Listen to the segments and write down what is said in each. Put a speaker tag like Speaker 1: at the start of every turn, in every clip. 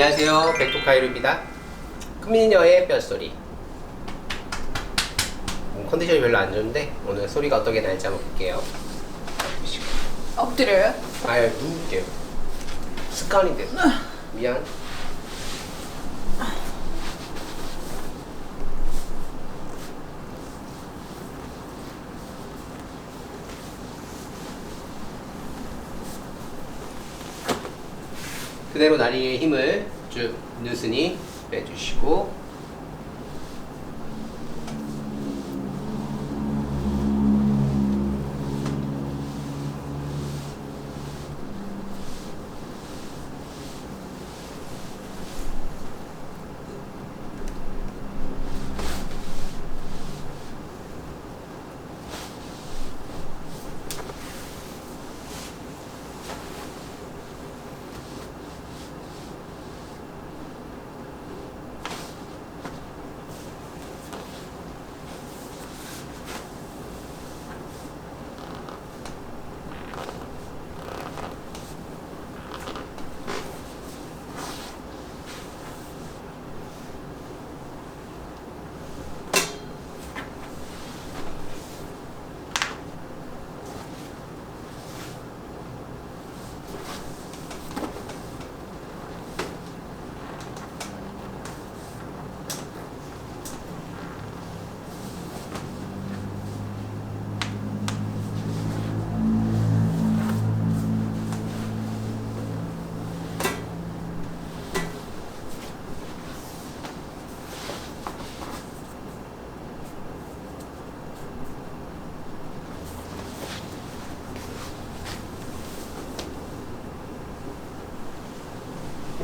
Speaker 1: 안녕하세요. 백토카이루입니다. 큰미녀의 뼛소리. 음, 컨디션이 별로 안 좋은데 오늘 소리가 어떻게 날지 한번 볼게요.
Speaker 2: 엎드려요?
Speaker 1: 아유 누울게요. 습관인데. 미안. 그대로 다리에 힘을 쭉 누스니 빼주시고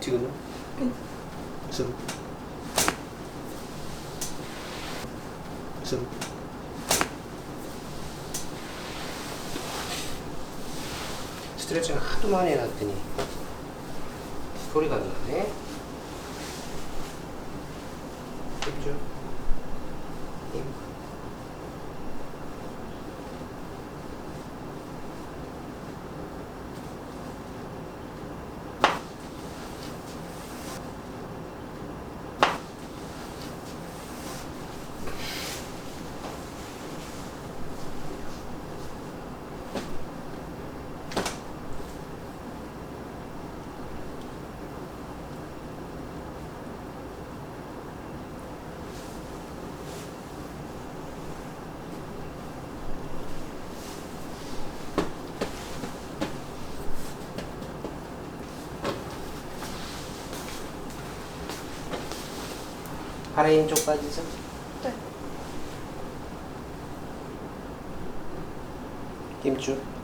Speaker 1: 지금은? 숨. 숨. 스트레칭을 하도 많이 해놨더니 소리가 안 나네. 힘줘. 힘. 좀 빠지죠?
Speaker 2: 네.
Speaker 1: 힘쭉.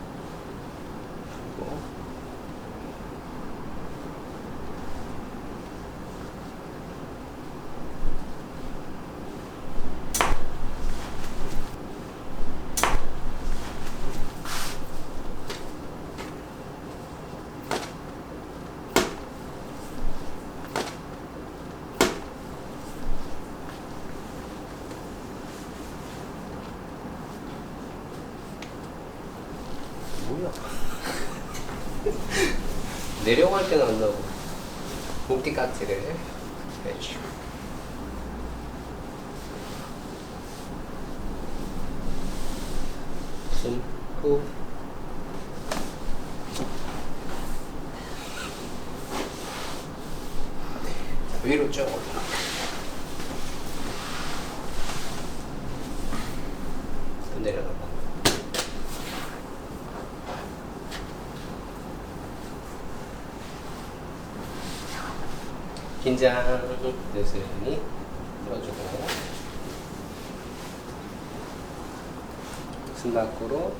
Speaker 1: 내려갈 때는 안 나오고. 목뒤 까지를 해주고. 숨, 후. 자, 위로 쭉 올라. 손 내려놓고. 긴장 느슨히 풀어주고. 숨 밖으로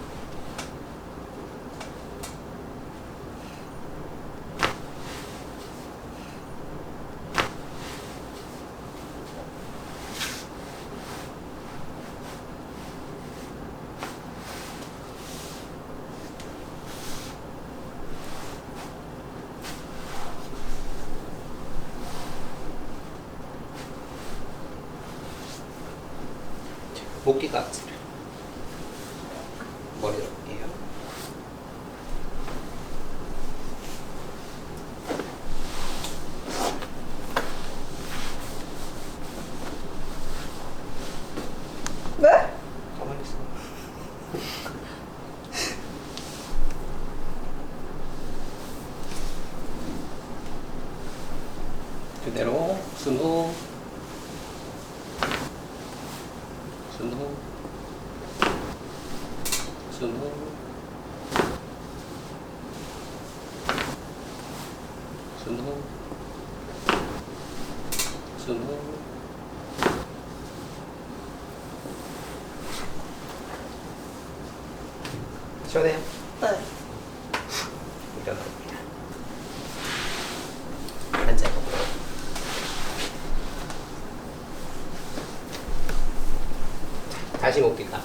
Speaker 1: 목기 깍지를 머리 넣 顺通，顺
Speaker 2: 通，
Speaker 1: 顺通，顺通，小点。对。你干？ 다시 먹기다.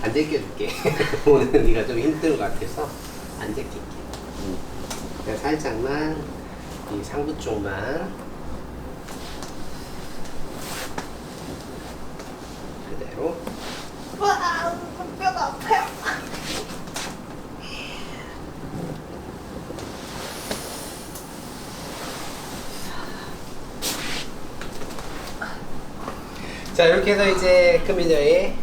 Speaker 1: 안 제껴줄게. 오늘 네가 좀 힘들 것 같아서 안 제낄게. 그냥 살짝만 이 상부 쪽만 그대로
Speaker 2: 와, 뼈가 아파요.
Speaker 1: 자 이렇게 해서 이제 금이녀의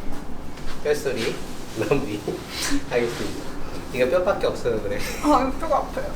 Speaker 1: 뼈소리 마무리 하겠습니다. 이거 뼈밖에 없어서 그래.
Speaker 2: 아, 뼈가 아파요.